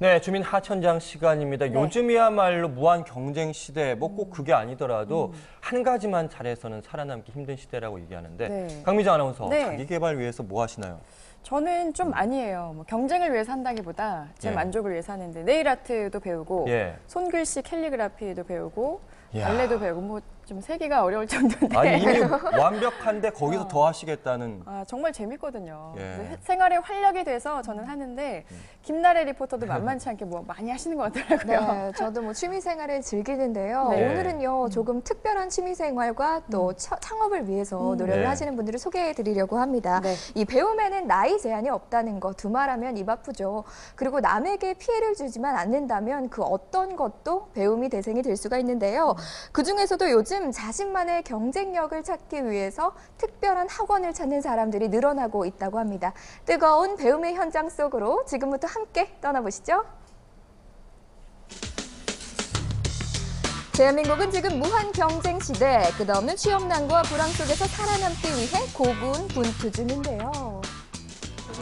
네, 주민 하천장 시간입니다. 네. 요즘이야말로 무한 경쟁 시대, 뭐 음. 꼭 그게 아니더라도 한 가지만 잘해서는 살아남기 힘든 시대라고 얘기하는데 네. 강미정 아나운서 네. 자기 개발 위해서 뭐 하시나요? 저는 좀 아니에요. 뭐 경쟁을 위해서 한다기보다 제 예. 만족을 위해서 하는데 네일 아트도 배우고 예. 손글씨 캘리그라피도 배우고 이야. 발레도 배우고 뭐 좀 세기가 어려울 정도인데 아니 이미 완벽한데 거기서 어. 더 하시겠다는 아, 정말 재밌거든요. 예. 음. 생활에 활력이 돼서 저는 하는데 김나래 리포터도 만만치 않게 뭐 많이 하시는 것 같더라고요. 네, 저도 뭐 취미 생활을 즐기는데요. 네. 오늘은요 조금 특별한 취미 생활과 또 처- 창업을 위해서 노력을 네. 하시는 분들을 소개해드리려고 합니다. 네. 이 배움에는 나이 제한이 없다는 거 두말하면 입 아프죠. 그리고 남에게 피해를 주지만 않는다면 그 어떤 것도 배움이 대생이 될 수가 있는데요. 그 중에서도 요즘 자신만의 경쟁력을 찾기 위해서 특별한 학원을 찾는 사람들이 늘어나고 있다고 합니다. 뜨거운 배움의 현장 속으로 지금부터 함께 떠나보시죠. 대한민국은 지금 무한 경쟁 시대, 끝없는 취업난과 불황 속에서 살아남기 위해 고군 분투 중인데요.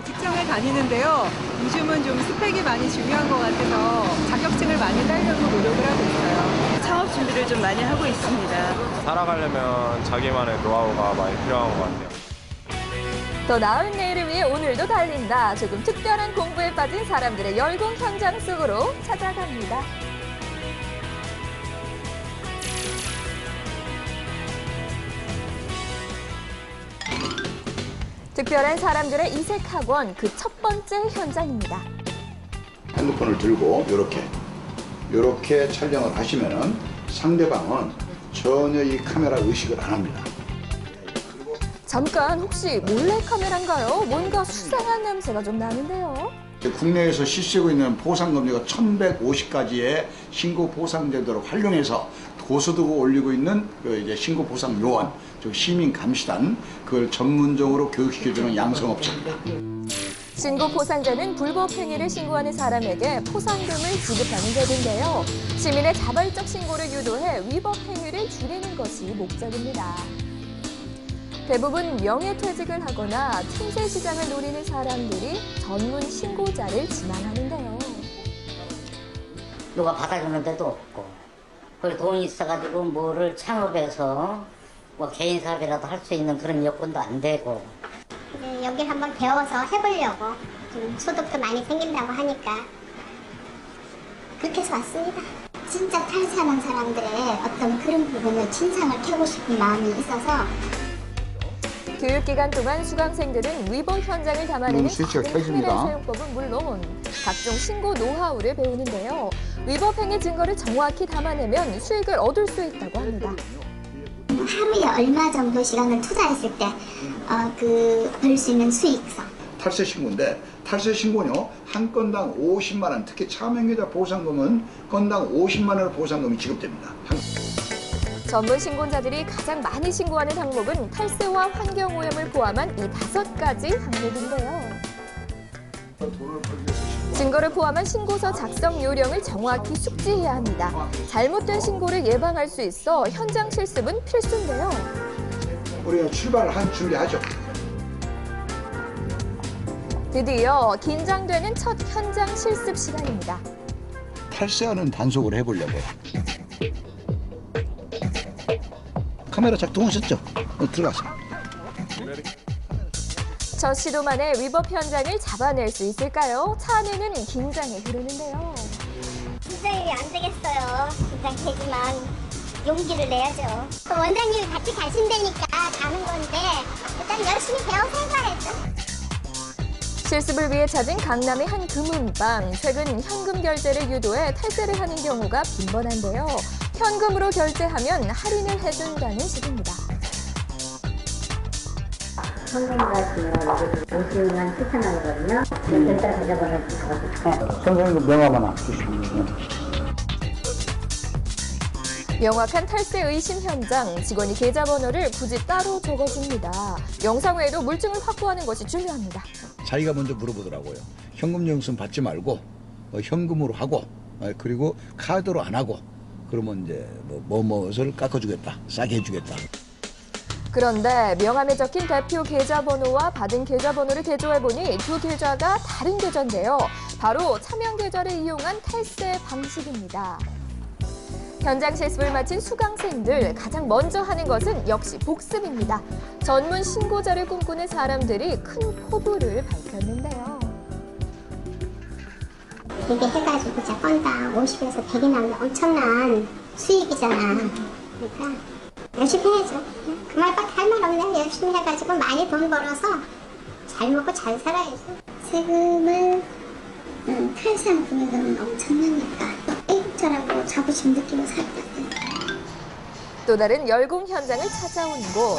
직장을 다니는데요. 요즘은 좀 스펙이 많이 중요한 것 같아서 자격증을 많이 따려고 노력을 하고 있어요. 창업 준비를 좀 많이 하고 있습니다. 살아가려면 자기만의 노하우가 많이 필요한 것 같아요. 더 나은 내일을 위해 오늘도 달린다. 조금 특별한 공부에 빠진 사람들의 열공 현장 속으로 찾아갑니다. 특별한 사람들의 이색 학원 그 첫 번째 현장입니다. 핸드폰을 들고 이렇게 이렇게 촬영을 하시면은 상대방은 전혀 이 카메라 의식을 안 합니다. 잠깐 혹시 몰래 카메라인가요? 뭔가 수상한 냄새가 좀 나는데요. 국내에서 실시하고 있는 보상금리가 1150가지의 신고 보상 제도를 활용해서 고소득을 올리고 있는 그 이제 신고 보상 요원, 즉 시민 감시단 그걸 전문적으로 교육시켜주는 양성업체입니다. 신고 포상자는 불법 행위를 신고하는 사람에게 포상금을 지급하는 제도인데요. 시민의 자발적 신고를 유도해 위법 행위를 줄이는 것이 목적입니다. 대부분 명예퇴직을 하거나 틈새 시장을 노리는 사람들이 전문 신고자를 지망하는데요. 누가 받아주는 데도 없고 그리고 돈이 있어가지고 뭐를 창업해서 뭐 개인 사업이라도 할 수 있는 그런 여건도 안 되고 이제 여기 한번 배워서 해보려고 좀 소득도 많이 생긴다고 하니까 그렇게 해서 왔습니다. 진짜 탈세하는 사람들의 어떤 그런 부분을 진상을 캐고 싶은 마음이 있어서 교육기간 동안 수강생들은 위법 현장을 담아내는 음, 스위치가 작은 켜집니다. 사용법은 물론 각종 신고 노하우를 배우는데요. 위법 행위 증거를 정확히 담아내면 수익을 얻을 수 있다고 합니다. 하루에 얼마 정도 시간을 투자했을 때 어, 그 벌 수 있는 수익성 탈세 신고인데 탈세 신고는요 한 건당 50만 원, 특히 차명계좌 보상금은 건당 50만 원의 보상금이 지급됩니다. 한 전문 신고자들이 가장 많이 신고하는 항목은 탈세와 환경오염을 포함한 이 다섯 가지 항목인데요. 증거를 포함한 신고서 작성 요령을 정확히 숙지해야 합니다. 잘못된 신고를 예방할 수 있어 현장 실습은 필수인데요. 우리가 출발한 준비하죠. 드디어 긴장되는 첫 현장 실습 시간입니다. 탈세하는 단속을 해보려고요. 카메라 작동하셨죠? 어, 들어가세요. 첫 시도만에 위법 현장을 잡아낼 수 있을까요? 차 안에는 긴장이 흐르는데요. 긴장이 안 되겠어요. 긴장되지만 용기를 내야죠. 원장님이 같이 가신다니까 가는 건데 일단 열심히 배워서 해봐야죠. 실습을 위해 찾은 강남의 한 금은방. 최근 현금 결제를 유도해 탈세를 하는 경우가 빈번한데요. 현금으로 결제하면 할인을 해준다는 식입니다. 현금 가시면 50만 추천하거든요. 일단 가져가는 거 선생님 명함 하나 주시면. 명확한 탈세 의심 현장, 직원이 계좌번호를 굳이 따로 적어줍니다. 영상 외에도 물증을 확보하는 것이 중요합니다. 자기가 먼저 물어보더라고요. 현금 영수증 받지 말고 어, 현금으로 하고 어, 그리고 카드로 안 하고 그러면 이제 뭐 뭐뭇을 깎아주겠다, 싸게 해주겠다. 그런데 명함에 적힌 대표 계좌번호와 받은 계좌번호를 대조해보니 두 계좌가 다른 계좌인데요. 바로 차명 계좌를 이용한 탈세 방식입니다. 현장 실습을 마친 수강생들 가장 먼저 하는 것은 역시 복습입니다. 전문 신고자를 꿈꾸는 사람들이 큰 포부를 밝혔는데요. 이게 해가지고 진짜 건당 50에서 100이 나면 엄청난 수익이잖아. 그러니까 열심히 해야죠. 그 말밖에 할말 없네. 열심히 해가지고 많이 돈 벌어서 잘 먹고 잘 살아야죠. 세금을 음, 탈세한 금액은 엄청나니까 일국자라고 자부심 느끼고 살거든. 또 다른 열공 현장을 찾아온 곳.